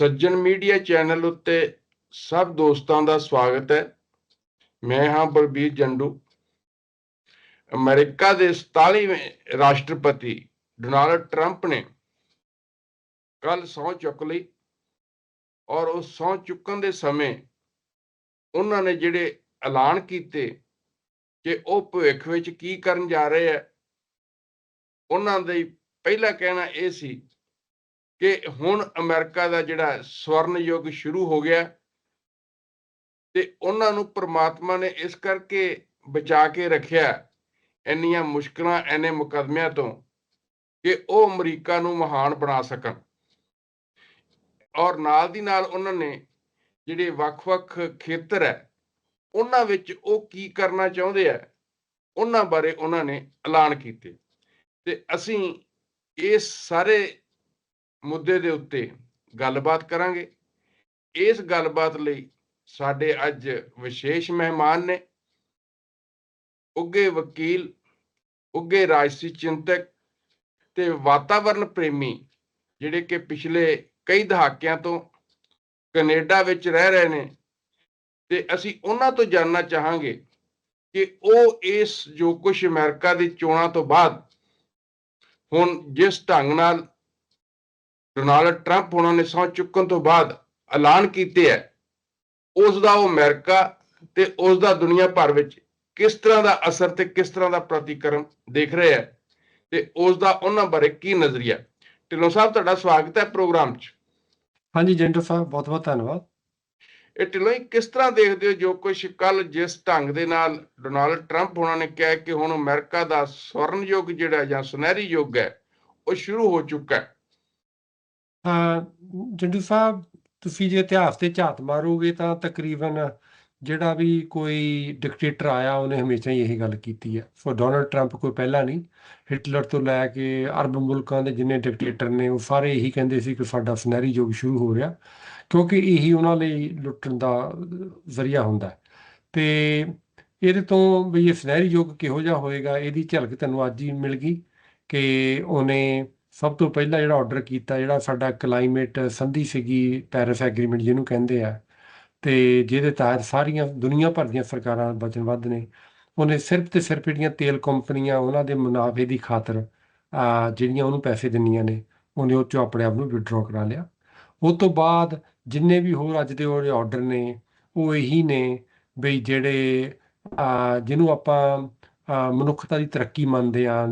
ਸੱਜਣ media channel ਉੱਤੇ ਸਭ ਦੋਸਤਾਂ ਦਾ ਸਵਾਗਤ ਹੈ। ਮੈਂ ਹਾਂ ਬਲਬੀਰ ਜੰਡੂ। ਅਮਰੀਕਾ ਦੇ 47ਵੇਂ ਰਾਸ਼ਟਰਪਤੀ ਡੋਨਾਲਡ ਟਰੰਪ ਨੇ ਕੱਲ ਸਹੁੰ ਚੁੱਕ ਲਈ ਔਰ ਉਹ ਸਹੁੰ ਚੁੱਕਣ ਦੇ ਸਮੇਂ ਉਹਨਾਂ ਨੇ ਜਿਹੜੇ ਐਲਾਨ ਕੀਤੇ ਕਿ ਉਹ ਭਵਿੱਖ ਵਿੱਚ ਕੀ ਕਰਨ ਜਾ ਰਹੇ ਆ ਉਹਨਾਂ ਦਾ ਪਹਿਲਾ ਕਹਿਣਾ ਇਹ ਸੀ ਕਿ ਹੁਣ ਅਮਰੀਕਾ ਦਾ ਜਿਹੜਾ ਸਵਰਨ ਯੁੱਗ ਸ਼ੁਰੂ ਹੋ ਗਿਆ ਤੇ ਉਹਨਾਂ ਨੂੰ ਪ੍ਰਮਾਤਮਾ ਨੇ ਇਸ ਕਰਕੇ ਬਚਾ ਕੇ ਰੱਖਿਆ ਇੰਨੀਆਂ ਮੁਸ਼ਕਲਾਂ ਐਨੇ ਮੁਕਦਮਿਆਂ ਤੋਂ ਕਿ ਉਹ ਅਮਰੀਕਾ ਨੂੰ ਮਹਾਨ ਬਣਾ ਸਕਣ। ਔਰ ਨਾਲ ਦੀ ਨਾਲ ਉਹਨਾਂ ਨੇ ਜਿਹੜੇ ਵੱਖ-ਵੱਖ ਖੇਤਰ ਹੈ, ਉਹਨਾਂ ਵਿੱਚ ਉਹ ਕੀ ਕਰਨਾ ਚਾਹੁੰਦੇ ਆ, ਉਹਨਾਂ ਬਾਰੇ ਉਹਨਾਂ ਨੇ ਐਲਾਨ ਕੀਤੇ। ਤੇ ਅਸੀਂ ਇਸ ਸਾਰੇ ਮੁੱਦੇ ਦੇ ਉੱਤੇ ਗੱਲਬਾਤ ਕਰਾਂਗੇ। ਇਸ ਗੱਲਬਾਤ ਲਈ ਸਾਡੇ ਅੱਜ ਵਿਸ਼ੇਸ਼ ਮਹਿਮਾਨ ਨੇ। ਉੱਗੇ ਵਕੀਲ ਉੱਗੇ ਰਾਜਸੀ ਚਿੰਤਕ ਤੇ ਵਾਤਾਵਰਣ ਪ੍ਰੇਮੀ, ਜਿਹੜੇ ਕਿ ਪਿਛਲੇ ਕਈ ਦਹਾਕਿਆਂ ਤੋਂ ਕੈਨੇਡਾ ਵਿੱਚ ਰਹਿ ਰਹੇ ਨੇ। ਤੇ ਅਸੀਂ ਉਹਨਾਂ ਤੋਂ ਜਾਨਣਾ ਚਾਹਾਂਗੇ ਕਿ ਉਹ ਇਸ ਜੋ ਕੁਝ ਅਮਰੀਕਾ ਦੀ ਚੋਣਾਂ ਤੋਂ ਬਾਅਦ ਹੁਣ ਜਿਸ ਢੰਗ ਨਾਲ ਡੋਨਾਲਡ ਟਰੰਪ ਉਹਨਾਂ ਨੇ ਸਹੁੰ ਚੁੱਕਣ ਤੋਂ ਬਾਅਦ ਐਲਾਨ ਕੀਤੇ ਹੈ। ਉਸ ਦਾ ਉਹ ਅਮਰੀਕਾ ਤੇ ਉਸ ਦਾ ਦੁਨੀਆ ਭਰ ਵਿੱਚ ਕਿਸ ਤਰ੍ਹਾਂ ਦਾ ਅਸਰ ਤੇ ਕਿਸ ਤਰ੍ਹਾਂ ਦਾ ਪ੍ਰਤੀਕਰਮ ਦੇਖ ਰਹੇ ਹੈ ਤੇ ਉਸ ਦਾ ਉਹਨਾਂ ਬਾਰੇ ਕੀ ਨਜ਼ਰੀਆ ਢਿੱਲੋਂ ਸਾਹਿਬ ਤੁਹਾਡਾ ਸਵਾਗਤ ਹੈ ਪ੍ਰੋਗਰਾਮ 'ਚ। ਹਾਂਜੀ ਜੈਂਟਰ ਸਾਹਿਬ ਬਹੁਤ ਬਹੁਤ ਧੰਨਵਾਦ। ਇਹ ਢਿੱਲੋਂ ਕਿਸ ਤਰ੍ਹਾਂ ਦੇਖਦੇ ਹੋ ਜੋ ਕੁਝ ਕੱਲ ਜਿਸ ਢੰਗ ਦੇ ਨਾਲ ਡੋਨਾਲਡ ਟਰੰਪ ਉਹਨਾਂ ਨੇ ਕਿਹਾ ਕਿ ਹੁਣ ਅਮਰੀਕਾ ਦਾ ਸਵਰਨ ਯੁੱਗ ਜਿਹੜਾ ਜਾਂ ਸੁਨਹਿਰੀ ਯੁੱਗ ਹੈ ਉਹ ਸ਼ੁਰੂ ਹੋ ਚੁੱਕਾ ਹੈ। ਜੰਡੂ ਸਾਹਿਬ, ਤੁਸੀਂ ਜੇ ਇਤਿਹਾਸ ਤੇ ਝਾਤ ਮਾਰੋਗੇ ਤਾਂ ਤਕਰੀਬਨ ਜਿਹੜਾ ਵੀ ਕੋਈ ਡਿਕਟੇਟਰ ਆਇਆ, ਉਹਨੇ ਹਮੇਸ਼ਾ ਹੀ ਇਹੀ ਗੱਲ ਕੀਤੀ ਹੈ ਸੋ ਡੋਨਲਡ ਟਰੰਪ ਕੋਈ ਪਹਿਲਾਂ ਨਹੀਂ ਹਿਟਲਰ ਤੋਂ ਲੈ ਕੇ ਅਰਬ ਮੁਲਕਾਂ ਦੇ ਜਿੰਨੇ ਡਿਕਟੇਟਰ ਨੇ, ਉਹ ਸਾਰੇ ਇਹੀ ਕਹਿੰਦੇ ਸੀ ਕਿ ਸਾਡਾ ਸੁਨਹਿਰੀ ਯੁੱਗ ਸ਼ੁਰੂ ਹੋ ਰਿਹਾ, ਕਿਉਂਕਿ ਇਹੀ ਉਹਨਾਂ ਲਈ ਲੁੱਟਣ ਦਾ ਜ਼ਰੀਆ ਹੁੰਦਾ ਹੈ। ਤੇ ਇਹਦੇ ਤੋਂ ਵੀ ਇਹ ਸੁਨਹਿਰੀ ਯੁੱਗ ਕਿਹੋ ਜਿਹਾ ਹੋਏਗਾ, ਇਹਦੀ ਝਲਕ ਤੁਹਾਨੂੰ ਅੱਜ ਹੀ ਮਿਲ ਗਈ ਕਿ ਉਹਨੇ ਸਭ ਤੋਂ ਪਹਿਲਾਂ ਜਿਹੜਾ ਆਰਡਰ ਕੀਤਾ, ਜਿਹੜਾ ਸਾਡਾ ਕਲਾਈਮੇਟ ਸੰਧੀ ਸੀਗੀ ਪੈਰਿਸ ਐਗਰੀਮੈਂਟ ਜਿਹਨੂੰ ਕਹਿੰਦੇ ਆ, ਤੇ ਜਿਹਦੇ ਤਹਿਤ ਸਾਰੀਆਂ ਦੁਨੀਆ ਭਰ ਦੀਆਂ ਸਰਕਾਰਾਂ ਵਚਨਬੱਧ ਨੇ, ਉਹਨੇ ਸਿਰਫ ਤੇ ਸਿਰਫ ਜਿਹੜੀਆਂ ਤੇਲ ਕੰਪਨੀਆਂ, ਉਹਨਾਂ ਦੇ ਮੁਨਾਫੇ ਦੀ ਖਾਤਰ ਜਿਹੜੀਆਂ ਉਹਨੂੰ ਪੈਸੇ ਦਿੰਨੀਆਂ ਨੇ, ਉਹਨੇ ਉਹ ਚੋਂ ਆਪਣੇ ਆਪ ਨੂੰ ਵਿਡਰਾਅ ਕਰਾ ਲਿਆ। ਉਹ ਤੋਂ ਬਾਅਦ ਜਿੰਨੇ ਵੀ ਹੋਰ ਅੱਜ ਦੇ ਉਹ ਆਰਡਰ ਨੇ, ਉਹ ਇਹੀ ਨੇ ਬਈ ਜਿਹੜੇ ਜਿਹਨੂੰ ਆਪਾਂ ਮਨੁੱਖਤਾ ਦੀ ਤਰੱਕੀ ਮੰਨਦੇ ਆ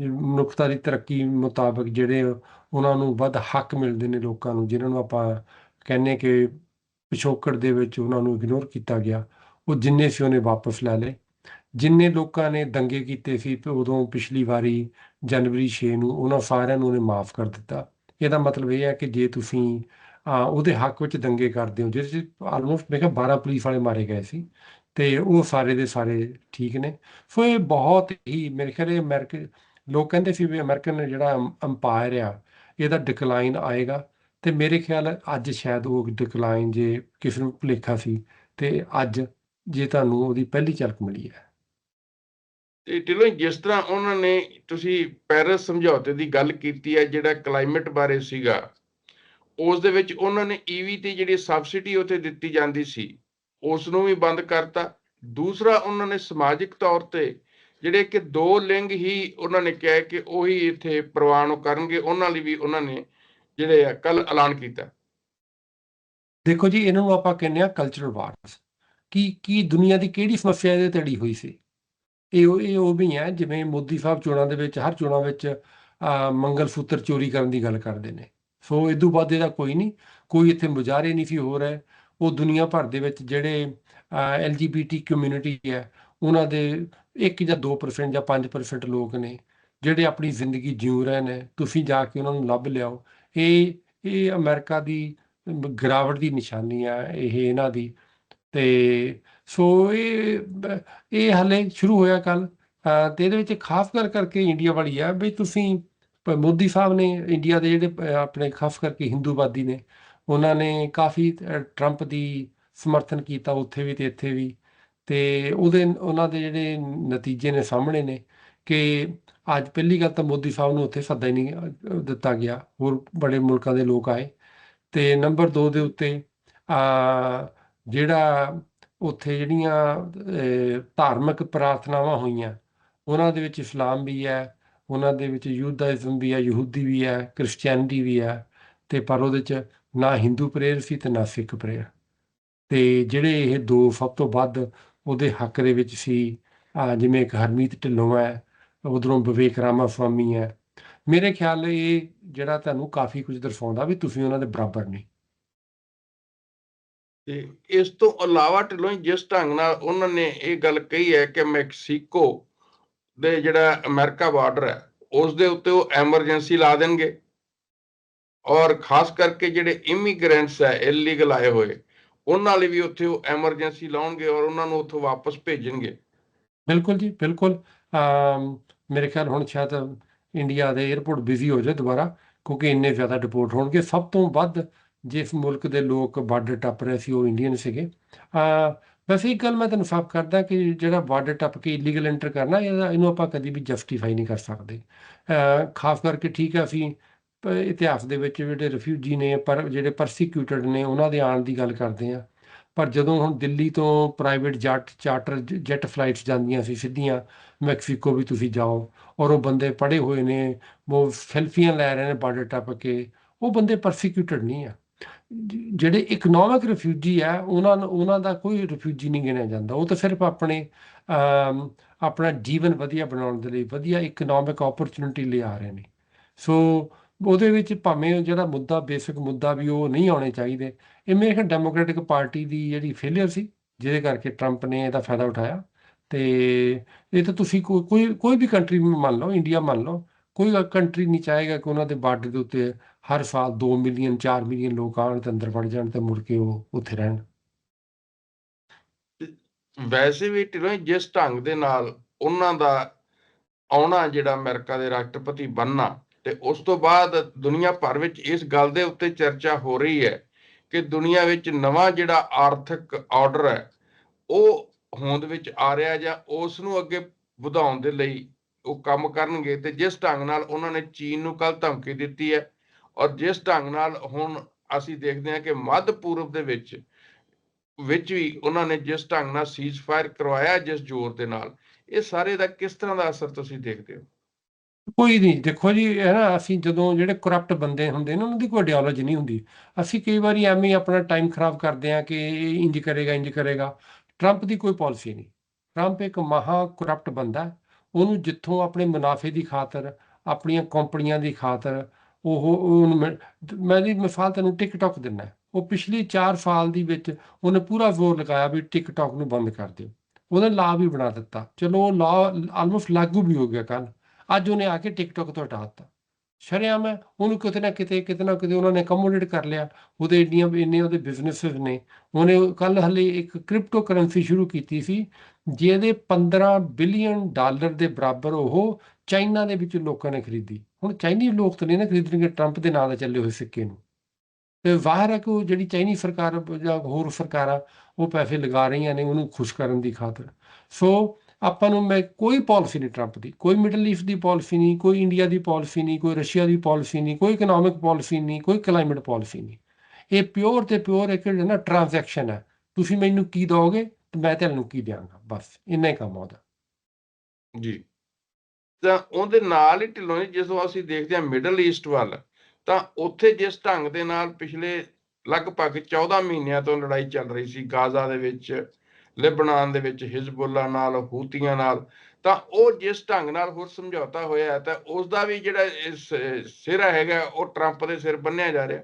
ਮਨੁੱਖਤਾ ਦੀ ਤਰੱਕੀ ਮੁਤਾਬਕ ਜਿਹੜੇ ਉਹਨਾਂ ਨੂੰ ਵੱਧ ਹੱਕ ਮਿਲਦੇ ਨੇ ਲੋਕਾਂ ਨੂੰ ਜਿਨ੍ਹਾਂ ਨੂੰ ਆਪਾਂ ਕਹਿੰਨੇ ਕਿ ਪਿਛੋਕੜ ਦੇ ਵਿੱਚ ਉਹਨਾਂ ਨੂੰ ਇਗਨੋਰ ਕੀਤਾ ਗਿਆ ਉਹ ਜਿੰਨੇ ਸੀ ਉਹਨੇ ਵਾਪਸ ਲੈ ਲਏ। ਜਿੰਨੇ ਲੋਕਾਂ ਨੇ ਦੰਗੇ ਕੀਤੇ ਸੀ ਉਦੋਂ ਪਿਛਲੀ ਵਾਰੀ ਜਨਵਰੀ 6 ਨੂੰ ਉਹਨਾਂ ਸਾਰਿਆਂ ਨੂੰ ਉਹਨੇ ਮਾਫ ਕਰ ਦਿੱਤਾ। ਇਹਦਾ ਮਤਲਬ ਇਹ ਹੈ ਕਿ ਜੇ ਤੁਸੀਂ ਆ, ਉਹਦੇ ਹੱਕ ਵਿੱਚ ਦੰਗੇ ਕਰਦੇ ਹੋ ਜਿਹਦੇ ਚ ਆਲਮੋਸਟ ਮੈਂ ਕਿਹਾ 12 ਪੁਲਿਸ ਵਾਲੇ ਮਾਰੇ ਗਏ ਸੀ ਤੇ ਉਹ ਸਾਰੇ ਦੇ ਸਾਰੇ ਠੀਕ ਨੇ। ਸੋ ਇਹ ਬਹੁਤ ਹੀ ਮੇਰੇ ਖਿਆਲ ਇਹ ਲੋਕ ਕਹਿੰਦੇ ਸੀ ਵੀ ਅਮਰੀਕਨ ਜਿਹੜਾ ਅੰਪਾਇਰ ਆ, ਇਹਦਾ ਡਿਕਲਾਈਨ ਆਏਗਾ। ਤੇ ਮੇਰੇ ਖਿਆਲ ਅੱਜ ਸ਼ਾਇਦ ਉਹ ਡਿਕਲਾਈਨ ਜੇ ਕਿਸੇ ਨੂੰ ਭੁਲੇਖਾ ਸੀ, ਤੇ ਅੱਜ ਜੇ ਤੁਹਾਨੂੰ ਉਹਦੀ ਪਹਿਲੀ ਝਲਕ ਮਿਲੀ ਹੈ। ਤੇ ਢਿੱਲੋਂ ਜਿਸ ਤਰ੍ਹਾਂ ਉਹਨਾਂ ਨੇ ਤੁਸੀਂ ਪੈਰਿਸ ਸਮਝੌਤੇ ਦੀ ਗੱਲ ਕੀਤੀ ਹੈ, ਜਿਹੜਾ ਕਲਾਈਮੇਟ ਬਾਰੇ ਸੀਗਾ, ਉਸ ਦੇ ਵਿੱਚ ਉਹਨਾਂ ਨੇ ਈਵੀ ਤੇ ਜਿਹੜੀ ਸਬਸਿਡੀ ਉੱਤੇ ਦਿੱਤੀ ਜਾਂਦੀ ਸੀ ਉਸ ਨੂੰ ਵੀ ਬੰਦ ਕਰਤਾ। ਦੂਸਰਾ, ਉਹਨਾਂ ਨੇ ਸਮਾਜਿਕ ਤੌਰ ਤੇ ਜਿਹੜੇ ਕਿ ਦੋ ਲਿੰਗ ਹੀ ਉਹਨਾਂ ਨੇ ਕਿਹਾ ਕਿ ਉਹੀ ਇੱਥੇ ਪ੍ਰਵਾਨ ਕਰਨਗੇ, ਉਹਨਾਂ ਲਈ ਵੀ ਉਹਨਾਂ ਨੇ ਜਿਹੜੇ ਆ ਕੱਲ ਐਲਾਨ ਕੀਤਾ। ਦੇਖੋ ਜੀ, ਇਹਨਾਂ ਆਪਾਂ ਕਹਿੰਦੇ ਆ ਕਲਚਰਲ ਵਾਰਸ ਕੀ ਕੀ ਦੁਨੀਆ ਦੀ ਕਿਹੜੀ ਸਮੱਸਿਆ ਇਹਦੇ ਤੇ ਹੋਈ ਸੀ? ਇਹ ਇਹ ਉਹ ਵੀ ਹੈ, ਜਿਵੇਂ ਮੋਦੀ ਸਾਹਿਬ ਚੋਣਾਂ ਦੇ ਵਿੱਚ, ਹਰ ਚੋਣਾਂ ਵਿੱਚ ਮੰਗਲ ਸੂਤਰ ਚੋਰੀ ਕਰਨ ਦੀ ਗੱਲ ਕਰਦੇ ਨੇ। ਸੋ ਇਦੋਂ ਬਾਅਦ ਇਹਦਾ ਕੋਈ ਨਹੀਂ, ਕੋਈ ਇੱਥੇ ਮੁਜ਼ਾਹਰੇ ਨਹੀਂ ਸੀ ਹੋ ਰਿਹਾ। ਉਹ ਦੁਨੀਆ ਭਰ ਦੇ ਵਿੱਚ ਜਿਹੜੇ ਐਲਜੀਬੀਟੀ ਕਮਿਊਨਿਟੀ ਹੈ, ਉਹਨਾਂ ਦੇ ਇੱਕ ਜਾਂ 2% ਜਾਂ 5% ਲੋਕ ਨੇ ਜਿਹੜੇ ਆਪਣੀ ਜ਼ਿੰਦਗੀ ਜਿਉ ਰਹੇ ਨੇ ਤੁਸੀਂ ਜਾ ਕੇ ਉਹਨਾਂ ਨੂੰ ਲੱਭ ਲਿਆਓ। ਇਹ ਇਹ ਅਮਰੀਕਾ ਦੀ ਗਿਰਾਵਟ ਦੀ ਨਿਸ਼ਾਨੀ ਆ ਇਹ ਇਹਨਾਂ ਦੀ। ਤੇ ਸੋ ਇਹ ਇਹ ਹਾਲੇ ਸ਼ੁਰੂ ਹੋਇਆ ਕੱਲ ਤੇ ਇਹਦੇ ਵਿੱਚ ਖਾਸ ਕਰ ਕਰਕੇ ਇੰਡੀਆ ਵਾਲੀ ਆ ਵੀ ਤੁਸੀਂ ਮੋਦੀ ਸਾਹਿਬ ਨੇ ਇੰਡੀਆ ਦੇ ਜਿਹੜੇ ਆਪਣੇ ਖਾਸ ਕਰਕੇ ਹਿੰਦੂਵਾਦੀ ਨੇ, ਉਹਨਾਂ ਨੇ ਕਾਫੀ ਟਰੰਪ ਦੀ ਸਮਰਥਨ ਕੀਤਾ ਉੱਥੇ ਵੀ ਤੇ ਇੱਥੇ ਵੀ। ਤੇ ਉਹਦੇ ਉਹਨਾਂ ਦੇ ਜਿਹੜੇ ਨਤੀਜੇ ਨੇ ਸਾਹਮਣੇ ਨੇ ਕਿ ਅੱਜ ਪਹਿਲੀ ਗੱਲ ਤਾਂ ਮੋਦੀ ਸਾਹਿਬ ਨੂੰ ਉੱਥੇ ਸੱਦਾ ਹੀ ਨਹੀਂ ਦਿੱਤਾ ਗਿਆ, ਹੋਰ ਬੜੇ ਮੁਲਕਾਂ ਦੇ ਲੋਕ ਆਏ। ਤੇ ਨੰਬਰ 2 ਦੇ ਉੱਤੇ, ਆ, ਜਿਹੜਾ ਉੱਥੇ ਜਿਹੜੀਆਂ ਧਾਰਮਿਕ ਪ੍ਰਾਰਥਨਾਵਾਂ ਹੋਈਆਂ, ਉਹਨਾਂ ਦੇ ਵਿੱਚ ਇਸਲਾਮ ਵੀ ਹੈ, ਉਹਨਾਂ ਦੇ ਵਿੱਚ ਯੂਦਾਇਜ਼ਮ ਵੀ ਹੈ, ਯਹੂਦੀ ਵੀ ਹੈ, ਕ੍ਰਿਸਚੀਅਨਿਟੀ ਵੀ ਹੈ, ਤੇ ਪਰ ਉਹਦੇ ਚ ਨਾ ਹਿੰਦੂ ਪ੍ਰੇਅਰ ਸੀ ਤੇ ਨਾ ਸਿੱਖ ਪ੍ਰੇਅਰ। ਤੇ ਜਿਹੜੇ ਇਹ ਦੋ ਸਭ ਤੋਂ ਵੱਧ ਉਹਦੇ ਹੱਕ ਦੇ ਵਿੱਚ ਸੀ। ਜਿਵੇਂ ਇੱਕ ਹਰਮੀਤ ਢਿੱਲੋਂ ਹੈ, ਉਧਰੋਂ ਵਿਵੇਕ ਰਾਮਾ ਸਵਾਮੀ ਹੈ। ਮੇਰੇ ਖਿਆਲ ਇਹ ਜਿਹੜਾ ਤੁਹਾਨੂੰ ਕਾਫੀ ਕੁਝ ਦਰਸਾਉਂਦਾ ਵੀ ਤੁਸੀਂ ਉਹਨਾਂ ਦੇ ਬਰਾਬਰ ਨਹੀਂ ਤੇ ਇਸ ਤੋਂ ਇਲਾਵਾ ਢਿੱਲੋਂ ਜੀ, ਜਿਸ ਢੰਗ ਨਾਲ ਉਹਨਾਂ ਨੇ ਇਹ ਗੱਲ ਕਹੀ ਹੈ ਕਿ ਮੈਕਸੀਕੋ ਦੇ ਜਿਹੜਾ ਅਮਰੀਕਾ ਬਾਰਡਰ ਹੈ, ਉਸ ਦੇ ਉੱਤੇ ਉਹ ਐਮਰਜੈਂਸੀ ਲਾ ਦੇਣਗੇ। ਔਰ ਖਾਸ ਕਰਕੇ ਜਿਹੜੇ ਇਮੀਗ੍ਰੈਂਟਸ ਹੈ ਇਲੀਗਲ ਆਏ ਹੋਏ ਉਹਨਾਂ ਲਈ ਵੀ ਉੱਥੇ ਉਹ ਐਮਰਜੈਂਸੀ ਲਾਉਣਗੇ ਔਰ ਉਹਨਾਂ ਨੂੰ ਉੱਥੋਂ ਵਾਪਸ ਭੇਜਣਗੇ। ਬਿਲਕੁਲ ਜੀ, ਬਿਲਕੁਲ। ਮੇਰੇ ਖਿਆਲ ਹੁਣ ਸ਼ਾਇਦ ਇੰਡੀਆ ਦੇ 에ਅਰਪੋਰਟ ਬਿਜ਼ੀ ਹੋ ਜਾਏ ਦੁਬਾਰਾ, ਕਿਉਂਕਿ ਇੰਨੇ ਜ਼ਿਆਦਾ ਡਿਪੋਰਟ ਹੋਣਗੇ। ਸਭ ਤੋਂ ਵੱਧ ਜਿਸ ਮੁਲਕ ਦੇ ਲੋਕ ਬਾਰਡਰ ਟੱਪ ਰਹੇ ਸੀ, ਉਹ ਇੰਡੀਅਨ ਸੀਗੇ। ਅ, ਵੈਸੇ ਇੱਕ ਗੱਲ ਮੈਂ ਤੁਹਾਨੂੰ ਸਾਫ਼ ਕਰਦਾ ਕਿ ਜਿਹੜਾ ਬਾਰਡਰ ਟੱਪ ਕੇ ਇਲੀਗਲ ਐਂਟਰ ਕਰਨਾ, ਇਹਦਾ, ਇਹਨੂੰ ਆਪਾਂ ਕਦੀ ਵੀ ਜਸਟੀਫਾਈ ਨਹੀਂ ਕਰ ਸਕਦੇ। ਖਾਸ ਕਰਕੇ ਠੀਕ ਹੈ ਅਸੀਂ ਇਤਿਹਾਸ ਦੇ ਵਿੱਚ ਜਿਹੜੇ ਰਿਫਿਊਜੀ ਨੇ, ਪਰ ਜਿਹੜੇ ਪਰਸੀਕਿਊਟਡ ਨੇ, ਉਹਨਾਂ ਦੇ ਆਉਣ ਦੀ ਗੱਲ ਕਰਦੇ ਆ ਪਰ ਜਦੋਂ ਹੁਣ ਦਿੱਲੀ ਤੋਂ ਪ੍ਰਾਈਵੇਟ ਜੱਟ ਚਾਰਟਰ ਜੈਟ ਫਲਾਈਟਸ ਜਾਂਦੀਆਂ ਸੀ, ਸਿੱਧੀਆਂ, ਮੈਕਸੀਕੋ ਵੀ ਤੁਸੀਂ ਜਾਓ, ਔਰ ਉਹ ਬੰਦੇ ਪੜੇ ਹੋਏ ਨੇ, ਉਹ ਸੈਲਫੀਆਂ ਲੈ ਰਹੇ ਨੇ ਬਾਰਡਰ ਟੱਪ ਕੇ, ਉਹ ਬੰਦੇ ਪਰਸੀਕਿਊਟਡ ਨਹੀਂ ਆ। ਜਿਹੜੇ ਇਕਨੋਮਿਕ ਰਿਫਿਊਜੀ ਆ, ਉਹਨਾਂ ਨੂੰ, ਉਹਨਾਂ ਦਾ ਕੋਈ ਰਿਫਿਊਜੀ ਨਹੀਂ ਗਿਣਿਆ ਜਾਂਦਾ। ਉਹ ਤਾਂ ਸਿਰਫ ਆਪਣੇ ਆਪਣਾ ਜੀਵਨ ਵਧੀਆ ਬਣਾਉਣ ਦੇ ਲਈ, ਵਧੀਆ ਇਕਨੋਮਿਕ ਓਪਰਚੁਨਿਟੀ ਲਈ ਆ ਰਹੇ ਨੇ। ਸੋ ਉਹਦੇ ਵਿੱਚ ਭਾਵੇਂ ਜਿਹੜਾ ਮੁੱਦਾ, ਬੇਸਿਕ ਮੁੱਦਾ ਵੀ ਉਹ ਨਹੀਂ ਆਉਣੇ ਚਾਹੀਦੇ। ਇਹ ਮੇਰੇ ਖਿਆਲ ਡੈਮੋਕ੍ਰੈਟਿਕ ਪਾਰਟੀ ਦੀ ਜਿਹੜੀ ਫੇਲਿਅਰ ਸੀ, ਜਿਹਦੇ ਕਰਕੇ ਟਰੰਪ ਨੇ ਇਹਦਾ ਫਾਇਦਾ ਉਠਾਇਆ। ਤੇ ਇਹ ਤਾਂ ਤੁਸੀਂ ਕੋਈ ਕੋਈ ਕੋਈ ਵੀ ਕੰਟਰੀ ਮੰਨ ਲਓ ਇੰਡੀਆ ਮੰਨ ਲਓ, ਕੋਈ ਕੰਟਰੀ ਨਹੀਂ ਚਾਹੇਗਾ ਕਿ ਉਹਨਾਂ ਦੇ ਬਾਰਡਰ ਦੇ ਉੱਤੇ ਹਰ ਸਾਲ 2 ਮਿਲੀਅਨ 4 ਮਿਲੀਅਨ ਲੋਕ ਆਉਣ ਤੇ ਅੰਦਰ ਵੜ ਜਾਣ ਤੇ ਮੁੜ ਕੇ ਉਹ ਉੱਥੇ ਰਹਿਣ। ਵੈਸੇ ਵੀ ਢਿਲੋਂ ਜੀ, ਜਿਸ ਢੰਗ ਦੇ ਨਾਲ ਉਹਨਾਂ ਦਾ ਆਉਣਾ ਜਿਹੜਾ ਅਮਰੀਕਾ ਦੇ ਰਾਸ਼ਟਰਪਤੀ ਬਣਨਾ ਤੇ ਉਸ ਤੋਂ ਬਾਅਦ ਦੁਨੀਆ ਭਰ ਵਿੱਚ ਇਸ ਗੱਲ ਦੇ ਉੱਤੇ ਚਰਚਾ ਹੋ ਰਹੀ ਹੈ ਕਿ ਦੁਨੀਆ ਵਿੱਚ ਨਵਾਂ ਜਿਹੜਾ ਆਰਥਿਕ ਆਰਡਰ ਹੈ, ਉਹ ਹੋਂਦ ਵਿੱਚ ਆ ਰਿਹਾ ਜਾਂ ਉਸ ਨੂੰ ਅੱਗੇ ਵਧਾਉਣ ਦੇ ਲਈ ਉਹ ਕੰਮ ਕਰਨਗੇ ਤੇ ਜਿਸ ਢੰਗ ਨਾਲ ਉਹਨਾਂ ਨੇ ਚੀਨ ਨੂੰ ਕੱਲ ਧਮਕੀ ਦਿੱਤੀ ਹੈ ਔਰ ਜਿਸ ਢੰਗ ਨਾਲ ਹੁਣ ਅਸੀਂ ਦੇਖਦੇ ਹਾਂ ਕਿ ਮੱਧ ਪੂਰਬ ਦੇ ਵਿੱਚ ਵਿੱਚ ਵੀ ਉਹਨਾਂ ਨੇ ਜਿਸ ਢੰਗ ਨਾਲ ਸੀਜ਼ ਫਾਇਰ ਕਰਵਾਇਆ ਜਿਸ ਜ਼ੋਰ ਦੇ ਨਾਲ, ਇਹ ਸਾਰੇ ਦਾ ਕਿਸ ਤਰ੍ਹਾਂ ਦਾ ਅਸਰ ਤੁਸੀਂ ਦੇਖਦੇ ਹੋ? ਕੋਈ ਨਹੀਂ ਦੇਖੋ ਜੀ, ਇਹ ਨਾ ਅਸੀਂ ਜਦੋਂ ਜਿਹੜੇ ਕਰਪਟ ਬੰਦੇ ਹੁੰਦੇ ਨੇ, ਉਹਨਾਂ ਦੀ ਕੋਈ ਆਈਡੀਓਲੋਜੀ ਨਹੀਂ ਹੁੰਦੀ। ਅਸੀਂ ਕਈ ਵਾਰੀ ਐਵੇਂ ਹੀ ਆਪਣਾ ਟਾਈਮ ਖਰਾਬ ਕਰਦੇ ਹਾਂ ਕਿ ਇਹ ਇੰਜ ਕਰੇਗਾ ਇੰਜ ਕਰੇਗਾ। ਟਰੰਪ ਦੀ ਕੋਈ ਪਾਲਿਸੀ ਨਹੀਂ। ਟਰੰਪ ਇੱਕ ਮਹਾ ਕਰਪਟ ਬੰਦਾ ਉਹਨੂੰ ਜਿੱਥੋਂ ਆਪਣੇ ਮੁਨਾਫੇ ਦੀ ਖਾਤਰ, ਆਪਣੀਆਂ ਕੰਪਨੀਆਂ ਦੀ ਖਾਤਰ, ਉਹ ਉਹਨੂੰ ਮੈਂ ਮੈਂ ਦੀ ਮਿਸਾਲ ਤੈਨੂੰ ਟਿਕਟੌਕ ਦਿੰਦਾ। ਉਹ ਪਿਛਲੀ 4 ਸਾਲ ਦੀ ਵਿੱਚ ਉਹਨੇ ਪੂਰਾ ਜ਼ੋਰ ਲਗਾਇਆ ਵੀ ਟਿਕਟੌਕ ਨੂੰ ਬੰਦ ਕਰ ਦਿਓ। ਉਹਨੇ ਲਾ ਵੀ ਬਣਾ ਦਿੱਤਾ। ਚਲੋ ਉਹ ਲਾ ਆਲਮੋਸਟ ਲਾਗੂ ਵੀ ਹੋ ਗਿਆ ਕੱਲ ਅੱਜ ਉਹਨੇ ਆ ਕੇ ਟਿਕਟੌਕ ਤੋਂ ਹਟਾ ਦਿੱਤਾ। ਸ਼ਰੇਆਮ ਹੈ ਉਹਨੂੰ ਕਿਤੇ ਨਾ ਕਿਤੇ ਕਿਤੇ ਨਾ ਕਿਤੇ ਉਹਨਾਂ ਨੇ ਅਕਮੋਡੇਟ ਕਰ ਲਿਆ। ਉਹਦੇ ਇੰਨੀਆਂ, ਇੰਨੇ ਉਹਦੇ ਬਿਜ਼ਨੈਸਸ ਨੇ। ਉਹਨੇ ਕੱਲ ਹਲੇ ਇੱਕ ਕ੍ਰਿਪਟੋ ਕਰੰਸੀ ਸ਼ੁਰੂ ਕੀਤੀ ਸੀ, ਜਿਹਦੇ 15 ਬਿਲੀਅਨ ਡਾਲਰ ਦੇ ਬਰਾਬਰ ਉਹ ਚਾਈਨਾ ਦੇ ਵਿੱਚ ਲੋਕਾਂ ਨੇ ਖਰੀਦੀ। ਹੁਣ ਚਾਈਨੀ ਲੋਕ ਤਾਂ ਨਹੀਂ ਨਾ ਖਰੀਦਣਗੇ ਟਰੰਪ ਦੇ ਨਾਂ ਦਾ ਚੱਲੇ ਹੋਏ ਸਿੱਕੇ ਨੂੰ। ਤੇ ਜ਼ਾਹਿਰ ਹੈ ਕਿ ਉਹ ਜਿਹੜੀ ਚਾਈਨੀ ਸਰਕਾਰ ਜਾਂ ਹੋਰ ਸਰਕਾਰਾਂ ਉਹ ਪੈਸੇ ਲਗਾ ਰਹੀਆਂ ਨੇ ਉਹਨੂੰ ਖੁਸ਼ ਕਰਨ ਦੀ ਖਾਤਰ। ਸੋ ਆਪਾਂ ਨੂੰ ਮੈਂ ਕੋਈ ਪਾਲਿਸੀ ਨਹੀਂ ਟਰੰਪ ਦੀ, ਕੋਈ ਮਿਡਲ ਈਸਟ ਦੀ ਪਾਲਿਸੀ ਨਹੀਂ, ਕੋਈ ਇੰਡੀਆ ਦੀ ਪਾਲਿਸੀ ਨਹੀਂ, ਕੋਈ ਰਸ਼ੀਆ ਦੀ ਪਾਲਿਸੀ ਨਹੀਂ, ਕੋਈ ਇਕਨੋਮਿਕ ਪਾਲਿਸੀ ਨਹੀਂ, ਕੋਈ ਕਲਾਈਮੇਟ ਪਾਲਿਸੀ ਨਹੀਂ। ਇਹ ਪਿਓਰ ਤੇ ਪਿਓਰ ਇੱਕ ਜਿਹੜਾ ਟ੍ਰਾਂਜੈਕਸ਼ਨ ਹੈ। ਤੁਸੀਂ ਮੈਨੂੰ ਕੀ ਦੋਗੇ ਤੇ ਮੈਂ ਤੁਹਾਨੂੰ ਕੀ ਦਿਆਂਗਾ, ਬਸ, ਇੰਨਾ ਹੀ ਕੰਮ ਆ ਉਹਦਾ। ਜੀ। ਤਾਂ ਉਹਦੇ ਨਾਲ ਹੀ ਢਿੱਲੋਂ ਜੀ, ਜਦੋਂ ਅਸੀਂ ਦੇਖਦੇ ਹਾਂ ਮਿਡਲ ਈਸਟ ਵੱਲ, ਤਾਂ ਉੱਥੇ ਜਿਸ ਢੰਗ ਦੇ ਨਾਲ ਪਿਛਲੇ ਲਗਭਗ 14 ਮਹੀਨਿਆਂ ਤੋਂ ਲੜਾਈ ਚੱਲ ਰਹੀ ਸੀ, ਗਾਜ਼ਾ ਦੇ ਵਿੱਚ ਲਿਬਨਾਨ ਦੇ ਵਿੱਚ ਹਿਜ਼ਬੁੱਲਾ ਨਾਲ, ਹੂਤੀਆਂ ਨਾਲ, ਤਾਂ ਉਹ ਜਿਸ ਢੰਗ ਨਾਲ ਹੋਰ ਸਮਝੌਤਾ ਹੋਇਆ ਤਾਂ ਉਸ ਦਾ ਵੀ ਜਿਹੜਾ ਇਸ ਹੈਗਾ, ਉਹ ਟਰੰਪ ਦੇ ਸਿਰ ਬੰਨਿਆ ਜਾ ਰਿਹਾ।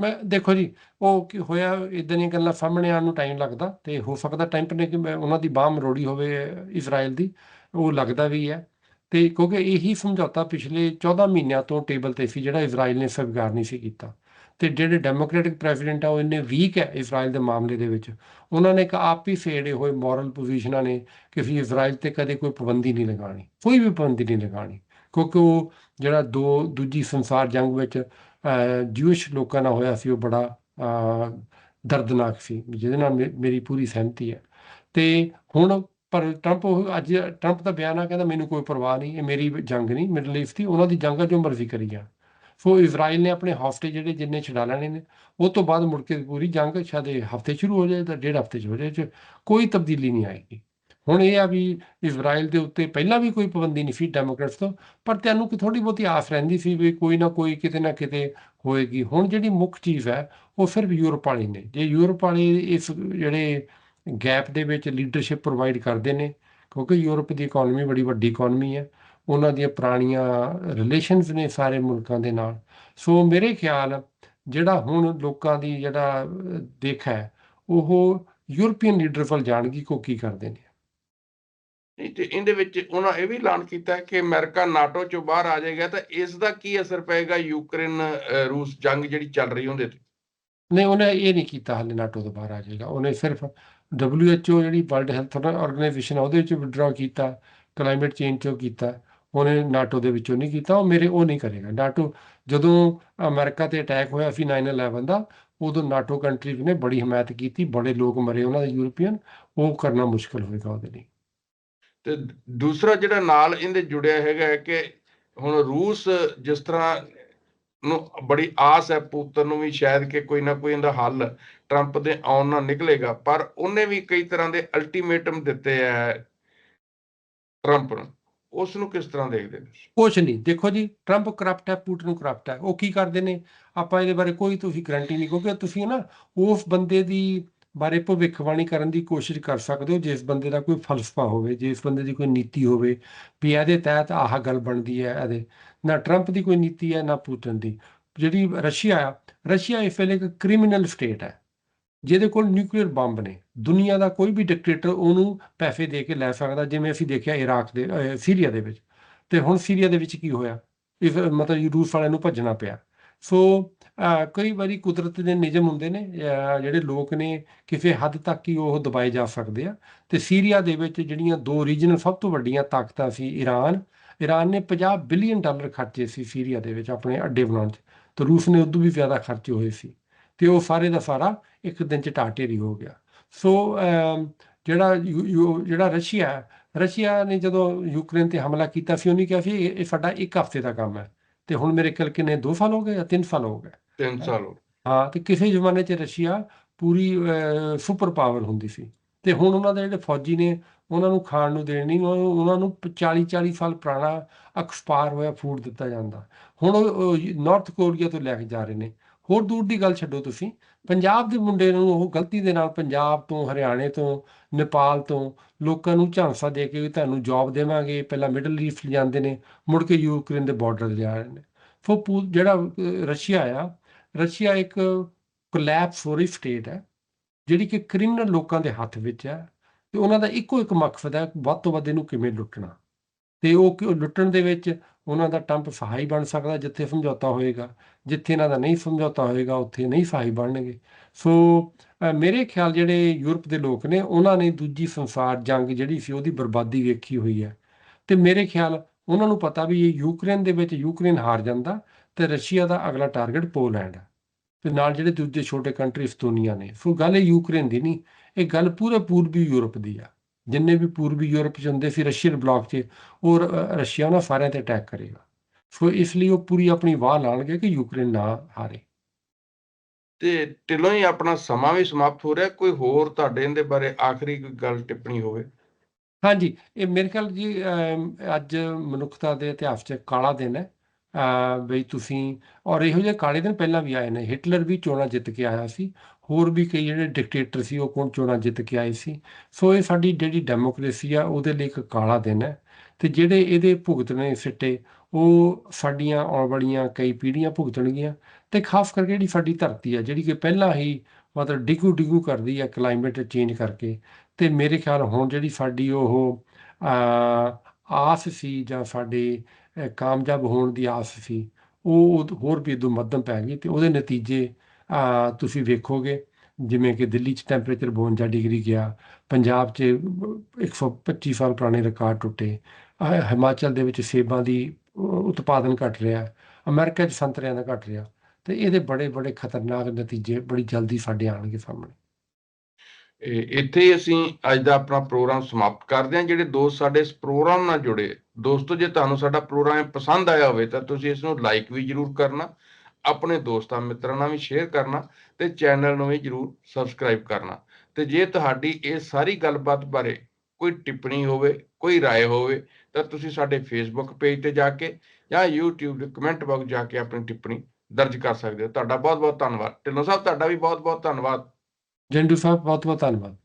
ਮੈਂ, ਦੇਖੋ ਜੀ, ਉਹ ਕੀ ਹੋਇਆ ਇਦਾਂ ਦੀਆਂ ਗੱਲਾਂ ਸਾਹਮਣੇ ਆਉਣ ਨੂੰ ਟਾਈਮ ਲੱਗਦਾ, ਤੇ ਹੋ ਸਕਦਾ ਟੈਂਪ ਨੇ ਕਿ ਉਹਨਾਂ ਦੀ ਬਾਹ ਮਰੋੜੀ ਹੋਵੇ ਇਜ਼ਰਾਈਲ ਦੀ, ਉਹ ਲੱਗਦਾ ਵੀ ਹੈ। ਤੇ ਕਿਉਂਕਿ ਇਹੀ ਸਮਝੌਤਾ ਪਿਛਲੇ 14 ਮਹੀਨਿਆਂ ਤੋਂ ਟੇਬਲ ਤੇ ਸੀ, ਜਿਹੜਾ ਇਜ਼ਰਾਈਲ ਨੇ ਸਵੀਕਾਰ ਨਹੀਂ ਸੀ ਕੀਤਾ। ਤੇ ਜਿਹੜੇ ਡੈਮੋਕ੍ਰੈਟਿਕ ਪ੍ਰੈਜ਼ੀਡੈਂਟ ਆ, ਉਹ ਇੰਨੇ ਵੀਕ ਹੈ ਇਜ਼ਰਾਈਲ ਦੇ ਮਾਮਲੇ ਦੇ ਵਿੱਚ। ਉਹਨਾਂ ਨੇ ਇੱਕ ਆਪ ਹੀ ਸੇੜੇ ਹੋਏ ਮੋਰਲ ਪੋਜੀਸ਼ਨਾਂ ਨੇ ਕਿ ਅਸੀਂ ਇਜ਼ਰਾਈਲ ਤੇ ਕਦੇ ਕੋਈ ਪਾਬੰਦੀ ਨਹੀਂ ਲਗਾਣੀ ਕੋਈ ਵੀ ਪਾਬੰਦੀ ਨਹੀਂ ਲਗਾਣੀ ਕਿਉਂਕਿ ਉਹ ਜਿਹੜਾ ਦੋ, ਦੂਜੀ ਸੰਸਾਰ ਜੰਗ ਵਿੱਚ ਜੂਇਸ਼ ਲੋਕਾਂ ਨਾਲ ਹੋਇਆ ਸੀ, ਉਹ ਬੜਾ ਦਰਦਨਾਕ ਸੀ, ਜਿਹਦੇ ਨਾਲ ਮੇ- ਮੇਰੀ ਪੂਰੀ ਸਹਿਮਤੀ ਹੈ। ਤੇ ਹੁਣ ਪਰ ਟਰੰਪ ਉਹ ਅੱਜ ਟਰੰਪ ਦਾ ਬਿਆਨ ਆ, ਕਹਿੰਦਾ ਮੈਨੂੰ ਕੋਈ ਪਰਵਾਹ ਨਹੀਂ, ਇਹ ਮੇਰੀ ਜੰਗ ਨਹੀਂ ਮਿਡਲ ਈਸਟ ਦੀ, ਉਹਨਾਂ ਦੀ ਜੰਗ ਆ ਜੋ ਮਰਜ਼ੀ ਕਰੀ ਜਾਣ। ਸੋ ਇਜ਼ਰਾਈਲ ਨੇ ਆਪਣੇ ਹੌਸਟੇਜ ਜਿਹੜੇ ਜਿੰਨੇ ਛੁਡਾ ਲੈਣੇ ਨੇ, ਉਹ ਤੋਂ ਬਾਅਦ ਮੁੜ ਕੇ ਪੂਰੀ ਜੰਗ ਸ਼ਾਇਦ ਹਫ਼ਤੇ ਸ਼ੁਰੂ ਹੋ ਜਾਏ ਤਾਂ ਡੇਢ ਹਫ਼ਤੇ 'ਚ ਹੋ ਜਾਏ, 'ਚ ਕੋਈ ਤਬਦੀਲੀ ਨਹੀਂ ਆਏਗੀ। ਹੁਣ ਇਹ ਆ ਵੀ ਇਜ਼ਰਾਈਲ ਦੇ ਉੱਤੇ ਪਹਿਲਾਂ ਵੀ ਕੋਈ ਪਾਬੰਦੀ ਨਹੀਂ ਸੀ ਡੈਮੋਕ੍ਰੇਟਸ ਤੋਂ, ਪਰ ਤੈਨੂੰ ਕਿ ਥੋੜੀ ਬਹੁਤੀ ਆਸ ਰਹਿੰਦੀ ਸੀ ਵੀ ਕੋਈ ਨਾ ਕੋਈ ਕਿਤੇ ਨਾ ਕਿਤੇ ਹੋਏਗੀ। ਹੁਣ ਜਿਹੜੀ ਮੁੱਖ ਚੀਜ਼ ਹੈ, ਉਹ ਸਿਰਫ ਯੂਰਪ ਵਾਲੇ ਨੇ। ਜੇ ਯੂਰਪ ਵਾਲੇ ਇਸ ਜਿਹੜੇ ਗੈਪ ਦੇ ਵਿੱਚ ਲੀਡਰਸ਼ਿਪ ਪ੍ਰੋਵਾਈਡ ਕਰਦੇ ਨੇ, ਕਿਉਂਕਿ ਯੂਰਪ ਦੀ ਇਕਨੋਮੀ ਬੜੀ ਵੱਡੀ ਇਕਨੋਮੀ ਹੈ ਉਹਨਾਂ ਦੀਆਂ ਪੁਰਾਣੀਆਂ ਰਿਲੇਸ਼ਨਸ ਨੇ ਸਾਰੇ ਮੁਲਕਾਂ ਦੇ ਨਾਲ। ਸੋ ਮੇਰੇ ਖਿਆਲ ਜਿਹੜਾ ਹੁਣ ਲੋਕਾਂ ਦੀ ਜਿਹੜਾ ਦੇਖ ਹੈ ਉਹ ਯੂਰਪੀਅਨ ਲੀਡਰ ਵੱਲ ਜਾਣਗੀ ਕੋ ਕੀ ਕਰਦੇ ਨੇ। ਨਹੀਂ ਤੇ ਇਹਦੇ ਵਿੱਚ ਉਹਨਾਂ ਇਹ ਵੀ ਐਲਾਨ ਕੀਤਾ ਕਿ ਅਮਰੀਕਾ ਨਾਟੋ ਚੋਂ ਬਾਹਰ ਆ ਜਾਏਗਾ ਤਾਂ ਇਸ ਦਾ ਕੀ ਅਸਰ ਪਏਗਾ ਯੂਕਰੇਨ ਰੂਸ ਜੰਗ ਜਿਹੜੀ ਚੱਲ ਰਹੀ ਉਹਦੇ ਤੇ? ਨਹੀਂ ਉਹਨੇ ਇਹ ਨਹੀਂ ਕੀਤਾ ਹਾਲੇ ਨਾਟੋ ਤੋਂ ਬਾਹਰ ਆ ਜਾਏਗਾ। ਉਹਨੇ ਸਿਰਫ WHO ਜਿਹੜੀ ਵਰਲਡ ਹੈਲਥ ਆਰਗੇਨਾਈਜੇਸ਼ਨ ਉਹਦੇ ਵਿੱਚ ਵਿਡਰਾ ਕੀਤਾ ਕਲਾਈਮੇਟ ਚੇਂਜ ਚੋਂ ਕੀਤਾ। ਉਹਨੇ ਨਾਟੋ ਦੇ ਵਿੱਚੋਂ ਨਹੀਂ ਕੀਤਾ, ਉਹ ਮੇਰੇ, ਉਹ ਨਹੀਂ ਕਰੇਗਾ। ਨਾਟੋ ਜਦੋਂ ਅਮਰੀਕਾ ਤੇ ਅਟੈਕ ਹੋਇਆ ਸੀ 9/11 ਦਾ, ਉਦੋਂ ਨਾਟੋ ਕੰਟਰੀਜ਼ ਨੇ ਬੜੀ ਹਮਾਇਤ ਕੀਤੀ, ਬੜੇ ਲੋਕ ਮਰੇ, ਉਹਨਾਂ ਦੇ ਯੂਰਪੀਅਨ, ਉਹ ਕਰਨਾ ਮੁਸ਼ਕਲ ਹੋਏਗਾ ਉਹਦੇ ਲਈ। ਤੇ ਦੂਸਰਾ ਜਿਹੜਾ ਨਾਲ ਇਹਦੇ ਜੁੜਿਆ ਹੈਗਾ ਕਿ ਹੁਣ ਰੂਸ ਜਿਸ ਤਰ੍ਹਾਂ ਨੂੰ ਬੜੀ ਆਸ ਹੈ ਪੁੱਤਰ ਨੂੰ ਵੀ ਸ਼ਾਇਦ ਕਿ ਕੋਈ ਨਾ ਕੋਈ ਇਹਦਾ ਹੱਲ ਟਰੰਪ ਦੇ ਆਉਣ ਨਾਲ ਨਿਕਲੇਗਾ, ਪਰ ਉਹਨੇ ਵੀ ਕਈ ਤਰ੍ਹਾਂ ਦੇ ਅਲਟੀਮੇਟਮ ਦਿੱਤੇ ਹੈ ਟਰੰਪ ਨੂੰ। ਉਸ ਨੂੰ ਕਿਸ ਤਰ੍ਹਾਂ ਦੇਖਦੇ ਨੇ ਕੁਛ ਨਹੀਂ, ਦੇਖੋ ਜੀ ਟਰੰਪ ਕਰਪਟ ਹੈ ਪੁਟਿਨ ਕਰਪਟ ਹੈ, ਉਹ ਕੀ ਕਰਦੇ ਨੇ? ਆਪਾਂ ਇਹਦੇ ਬਾਰੇ ਕੋਈ ਤੁਸੀਂ ਗਰੰਟੀ ਨਹੀਂ, ਕਿਉਂਕਿ ਤੁਸੀਂ ਨਾ ਉਸ ਬੰਦੇ ਦੀ ਬਾਰੇ ਭਵਿੱਖਬਾਣੀ ਕਰਨ ਦੀ ਕੋਸ਼ਿਸ਼ ਕਰ ਸਕਦੇ ਹੋ, ਜਿਸ ਬੰਦੇ ਦਾ ਕੋਈ ਫਲਸਫਾ ਹੋਵੇ, ਜਿਸ ਬੰਦੇ ਦੀ ਕੋਈ ਨੀਤੀ ਹੋਵੇ, ਵੀ ਇਹਦੇ ਤਹਿਤ ਆਹ ਗੱਲ ਬਣਦੀ ਹੈ ਇਹਦੇ। ਨਾ ਟਰੰਪ ਦੀ ਕੋਈ ਨੀਤੀ ਹੈ, ਨਾ ਪੁਟਿਨ ਦੀ। ਜਿਹੜੀ ਰਸ਼ੀਆ ਆ, ਰਸ਼ੀਆ ਇਸ ਵੇਲੇ ਇੱਕ ਕ੍ਰਿਮੀਨਲ ਸਟੇਟ ਹੈ। ਜਿਹਦੇ ਕੋਲ ਨਿਊਕਲੀਅਰ ਬੰਬ ਨੇ। ਦੁਨੀਆ ਦਾ ਕੋਈ ਵੀ ਡਿਕਟੇਟਰ ਉਹਨੂੰ ਪੈਸੇ ਦੇ ਕੇ ਲੈ ਸਕਦਾ, ਜਿਵੇਂ ਅਸੀਂ ਦੇਖਿਆ ਇਰਾਕ ਦੇ ਸੀਰੀਆ ਦੇ ਵਿੱਚ। ਤੇ ਹੁਣ ਸੀਰੀਆ ਦੇ ਵਿੱਚ ਕੀ ਹੋਇਆ? ਇਸ, ਮਤਲਬ ਰੂਸ ਵਾਲਿਆਂ ਨੂੰ ਭੱਜਣਾ ਪਿਆ। ਸੋ ਕਈ ਵਾਰੀ ਕੁਦਰਤ ਦੇ ਨਿਯਮ ਹੁੰਦੇ ਨੇ ਜਿਹੜੇ ਲੋਕ ਨੇ, ਕਿਸੇ ਹੱਦ ਤੱਕ ਹੀ ਉਹ ਦਬਾਏ ਜਾ ਸਕਦੇ ਆ। ਤੇ ਸੀਰੀਆ ਦੇ ਵਿੱਚ ਜਿਹੜੀਆਂ ਦੋ ਰੀਜਨਲ ਸਭ ਤੋਂ ਵੱਡੀਆਂ ਤਾਕਤਾਂ ਸੀ ਈਰਾਨ ਈਰਾਨ ਨੇ 50 ਬਿਲੀਅਨ ਡਾਲਰ ਖਰਚੇ ਸੀ ਸੀਰੀਆ ਦੇ ਵਿੱਚ ਆਪਣੇ ਅੱਡੇ ਬਣਾਉਣ 'ਚ। ਤੇ ਰੂਸ ਨੇ ਉਦੋਂ ਵੀ ਜ਼ਿਆਦਾ ਖਰਚੇ ਹੋਏ ਸੀ। ਤੇ ਉਹ ਸਾਰੇ ਦਾ ਸਾਰਾ ਇੱਕ ਦਿਨ 'ਚ ਢਾਟੇਰੀ ਹੋ ਗਿਆ। ਸੋ ਜਿਹੜਾ ਜਿਹੜਾ ਰਸ਼ੀਆ ਰਸ਼ੀਆ ਨੇ ਜਦੋਂ ਯੂਕਰੇਨ ਤੇ ਹਮਲਾ ਕੀਤਾ ਸੀ ਉਹਨੇ ਕਿਹਾ ਸੀ ਇਹ ਸਾਡਾ ਇੱਕ ਹਫ਼ਤੇ ਦਾ ਕੰਮ ਹੈ। ਤੇ ਹੁਣ ਮੇਰੇ ਖਿਆਲ ਕਿੰਨੇ 2 ਸਾਲ ਹੋ ਗਏ ਜਾਂ 3 ਸਾਲ ਹੋ ਗਏ? 3 ਸਾਲ ਹੋ ਗਏ। ਹਾਂ ਤੇ ਕਿਸੇ ਜ਼ਮਾਨੇ 'ਚ ਰਸ਼ੀਆ ਪੂਰੀ ਸੁਪਰ ਪਾਵਰ ਹੁੰਦੀ ਸੀ। ਤੇ ਹੁਣ ਉਹਨਾਂ ਦੇ ਜਿਹੜੇ ਫੌਜੀ ਨੇ ਉਹਨਾਂ ਨੂੰ ਖਾਣ ਨੂੰ ਦੇਣ ਨਹੀਂ ਉਹਨਾਂ ਨੂੰ ਉਹਨਾਂ ਨੂੰ 40 40 ਸਾਲ ਪੁਰਾਣਾ ਐਕਸਪਾਇਰ ਹੋਇਆ ਫੂਡ ਦਿੱਤਾ ਜਾਂਦਾ। ਹੁਣ ਉਹ ਨਾਰਥ ਕੋਰੀਆ ਤੋਂ ਲੈ ਕੇ ਜਾ ਰਹੇ ਨੇ। ਹੋਰ ਦੂਰ ਦੀ ਗੱਲ ਛੱਡੋ ਤੁਸੀਂ। ਪੰਜਾਬ ਦੇ ਮੁੰਡੇ ਨੂੰ ਉਹ ਗਲਤੀ ਦੇ ਨਾਲ ਪੰਜਾਬ ਤੋਂ, ਹਰਿਆਣੇ ਤੋਂ, ਨੇਪਾਲ ਤੋਂ ਲੋਕਾਂ ਨੂੰ ਝਾਂਸਾ ਦੇ ਕੇ ਵੀ ਤੁਹਾਨੂੰ ਜੌਬ ਦੇਵਾਂਗੇ। ਪਹਿਲਾਂ ਮਿਡਲ ਈਸਟ ਜਾਂਦੇ ਨੇ, ਮੁੜ ਕੇ ਯੂਕਰੇਨ ਦੇ ਬਾਰਡਰ ਜਾ ਰਹੇ ਨੇ। ਸੋ ਪੂ- ਜਿਹੜਾ ਰਸ਼ੀਆ ਆ, ਰਸ਼ੀਆ ਇੱਕ ਕੋਲੈਪਸ ਹੋ ਰਹੀ ਸਟੇਟ ਹੈ, ਜਿਹੜੀ ਕਿ ਕ੍ਰਿਮੀਨਲ ਲੋਕਾਂ ਦੇ ਹੱਥ ਵਿੱਚ ਹੈ। ਤੇ ਉਹਨਾਂ ਦਾ ਇੱਕੋ ਇੱਕ ਮਕਸਦ ਹੈ, ਵੱਧ ਤੋਂ ਵੱਧ ਇਹਨੂੰ ਕਿਵੇਂ ਲੁੱਟਣਾ। ਤੇ ਉਹ ਕਿ- ਲੁੱਟਣ ਦੇ ਵਿੱਚ ਉਹਨਾਂ ਦਾ ਟੰਪ ਸਹਾਈ ਬਣ ਸਕਦਾ ਜਿੱਥੇ ਸਮਝੌਤਾ ਹੋਏਗਾ, ਜਿੱਥੇ ਇਹਨਾਂ ਦਾ ਨਹੀਂ ਸਮਝੌਤਾ ਹੋਏਗਾ, ਉੱਥੇ ਨਹੀਂ ਸਹਾਈ ਬਣਨਗੇ। ਸੋ ਮੇਰੇ ਖਿਆਲ ਜਿਹੜੇ ਯੂਰਪ ਦੇ ਲੋਕ ਨੇ, ਉਹਨਾਂ ਨੇ ਦੂਜੀ ਸੰਸਾਰ ਜੰਗ ਜਿਹੜੀ ਸੀ ਉਹਦੀ ਬਰਬਾਦੀ ਵੇਖੀ ਹੋਈ ਹੈ। ਤੇ ਮੇਰੇ ਖਿਆਲ ਉਹਨਾਂ ਨੂੰ ਪਤਾ ਵੀ ਇਹ ਯੂਕਰੇਨ ਦੇ ਵਿੱਚ ਯੂਕਰੇਨ ਹਾਰ ਜਾਂਦਾ ਤੇ ਰਸ਼ੀਆ ਦਾ ਅਗਲਾ ਟਾਰਗੇਟ ਪੋਲੈਂਡ ਹੈ। ਤੇ ਨਾਲ ਜਿਹੜੇ ਦੂਜੇ ਛੋਟੇ ਕੰਟਰੀਜ਼ ਦੁਨੀਆ ਨੇ। ਸੋ ਗੱਲ ਇਹ ਯੂਕਰੇਨ ਦੀ ਨਹੀਂ, ਇਹ ਗੱਲ ਪੂਰੇ ਪੂਰਬੀ ਯੂਰਪ ਦੀ ਆ। ਜਿੰਨੇ ਵੀ ਪੂਰਬੀ ਯੂਰਪ ਚ ਹੁੰਦੇ ਸੀ ਰਸ਼ੀਅਨ ਬਲਾਕ 'ਚ ਉਹ ਰਸ਼ੀਆ ਉਹਨਾਂ ਸਾਰਿਆਂ ਤੇ ਅਟੈਕ ਕਰੇਗਾ। ਸੋ ਇਸ ਲਈ ਉਹ ਪੂਰੀ ਆਪਣੀ ਵਾਹ ਲਾਣਗੇ ਕਿ ਯੂਕਰੇਨ ਨਾ ਹਾਰੇ। ਤੇ ਢਿੱਲੋਂ ਹੀ ਆਪਣਾ ਸਮਾਂ ਵੀ ਸਮਾਪਤ ਹੋ ਰਿਹਾ ਕੋਈ ਹੋਰ ਤੁਹਾਡੇ ਇਹਦੇ ਬਾਰੇ ਆਖਰੀ ਕੋਈ ਗੱਲ ਟਿੱਪਣੀ ਹੋਵੇ? ਹਾਂਜੀ ਇਹ ਮੇਰੇ ਖਿਆਲ ਜੀ ਅੱਜ ਮਨੁੱਖਤਾ ਦੇ ਇਤਿਹਾਸ 'ਚ ਕਾਲਾ ਦਿਨ ਹੈ। ਬਈ ਤੁਸੀਂ ਔਰ ਇਹੋ ਜਿਹੇ ਕਾਲੇ ਦਿਨ ਪਹਿਲਾਂ ਵੀ ਆਏ ਨੇ। ਹਿਟਲਰ ਵੀ ਚੋਣਾਂ ਜਿੱਤ ਕੇ ਆਇਆ ਸੀ। ਹੋਰ ਵੀ ਕਈ ਜਿਹੜੇ ਡਿਕਟੇਟਰ ਸੀ, ਉਹ ਕੋਣ ਚੋਣਾਂ ਜਿੱਤ ਕੇ ਆਏ ਸੀ? ਸੋ ਇਹ ਸਾਡੀ ਜਿਹੜੀ ਡੈਮੋਕ੍ਰੇਸੀ ਆ, ਉਹਦੇ ਲਈ ਇੱਕ ਕਾਲਾ ਦਿਨ ਹੈ। ਤੇ ਜਿਹੜੇ ਇਹਦੇ ਭੁਗਤਣੇ ਸਿੱਟੇ, ਉਹ ਸਾਡੀਆਂ ਆਉਣ ਵਾਲੀਆਂ ਕਈ ਪੀੜ੍ਹੀਆਂ ਭੁਗਤਣਗੀਆਂ। ਤੇ ਖਾਸ ਕਰਕੇ ਜਿਹੜੀ ਸਾਡੀ ਧਰਤੀ ਆ, ਜਿਹੜੀ ਕਿ ਪਹਿਲਾਂ ਹੀ ਮਤਲਬ ਡਿਗੂ ਡਿਗੂ ਕਰਦੀ ਆ ਕਲਾਈਮੇਟ ਚੇਂਜ ਕਰਕੇ। ਤੇ ਮੇਰੇ ਖਿਆਲ ਹੁਣ ਜਿਹੜੀ ਸਾਡੀ ਉਹ ਆਸ ਸੀ ਜਾਂ ਸਾਡੇ ਕਾਮਯਾਬ ਹੋਣ ਦੀ ਆਸ ਸੀ, ਉਹ ਉਹ ਹੋਰ ਵੀ ਇਦੋਂ ਮੱਧਮ ਪੈ ਗਈ ਤੇ ਉਹਦੇ ਨਤੀਜੇ ਤੁਸੀਂ ਵੇਖੋਗੇ, ਜਿਵੇਂ ਕਿ ਦਿੱਲੀ 'ਚ ਟੈਂਪਰੇਚਰ 52 ਡਿਗਰੀ ਗਿਆ, ਪੰਜਾਬ 'ਚ 125 ਸਾਲ ਪੁਰਾਣੇ ਰਿਕਾਰਡ ਟੁੱਟੇ ਹਿਮਾਚਲ ਦੇ ਵਿੱਚ ਸੇਬਾਂ ਦੀ ਉਤਪਾਦਨ ਘਟ ਰਿਹਾ, ਅਮਰੀਕਾ 'ਚ ਸੰਤਰਿਆਂ ਦਾ ਘਟ ਰਿਹਾ, ਤੇ ਇਹਦੇ ਬੜੇ ਬੜੇ ਖਤਰਨਾਕ ਨਤੀਜੇ ਬੜੀ ਜਲਦੀ ਸਾਡੇ ਆਣਗੇ ਸਾਹਮਣੇ। ਇੱਥੇ ਹੀ ਅਸੀਂ ਅੱਜ ਦਾ ਆਪਣਾ ਪ੍ਰੋਗਰਾਮ ਸਮਾਪਤ ਕਰਦੇ ਹਾਂ, ਜਿਹੜੇ ਦੋਸਤ ਸਾਡੇ ਇਸ ਪ੍ਰੋਗਰਾਮ ਨਾਲ ਜੁੜੇ, ਦੋਸਤੋ ਜੇ ਤੁਹਾਨੂੰ ਸਾਡਾ ਪ੍ਰੋਗਰਾਮ ਪਸੰਦ ਆਇਆ ਹੋਵੇ ਤਾਂ ਤੁਸੀਂ ਇਸ ਨੂੰ ਲਾਈਕ ਵੀ ਜਰੂਰ ਕਰਨਾ ਆਪਣੇ ਦੋਸਤਾਂ ਮਿੱਤਰਾਂ ਨਾਲ ਵੀ ਸ਼ੇਅਰ ਕਰਨਾ ਤੇ ਚੈਨਲ ਨੂੰ ਵੀ ਜਰੂਰ ਸਬਸਕ੍ਰਾਈਬ ਕਰਨਾ ਤੇ ਜੇ ਤੁਹਾਡੀ ਇਹ ਸਾਰੀ ਗੱਲਬਾਤ ਬਾਰੇ ਕੋਈ ਟਿੱਪਣੀ ਹੋਵੇ ਕੋਈ رائے ਹੋਵੇ ਤਾਂ ਤੁਸੀਂ ਸਾਡੇ ਫੇਸਬੁੱਕ ਪੇਜ ਤੇ ਜਾ ਕੇ ਜਾਂ YouTube ਦੇ ਕਮੈਂਟ ਬਾਕਸ ਜਾ ਕੇ ਆਪਣੀ ਟਿੱਪਣੀ ਦਰਜ ਕਰ ਸਕਦੇ ਹੋ ਤੁਹਾਡਾ ਬਹੁਤ ਬਹੁਤ ਧੰਨਵਾਦ ਢਿੱਲੋਂ ਸਾਹਿਬ ਤੁਹਾਡਾ ਵੀ ਬਹੁਤ ਬਹੁਤ ਧੰਨਵਾਦ ਜੰਡੂ ਸਾਹਿਬ ਬਹੁਤ ਬਹੁਤ ਧੰਨਵਾਦ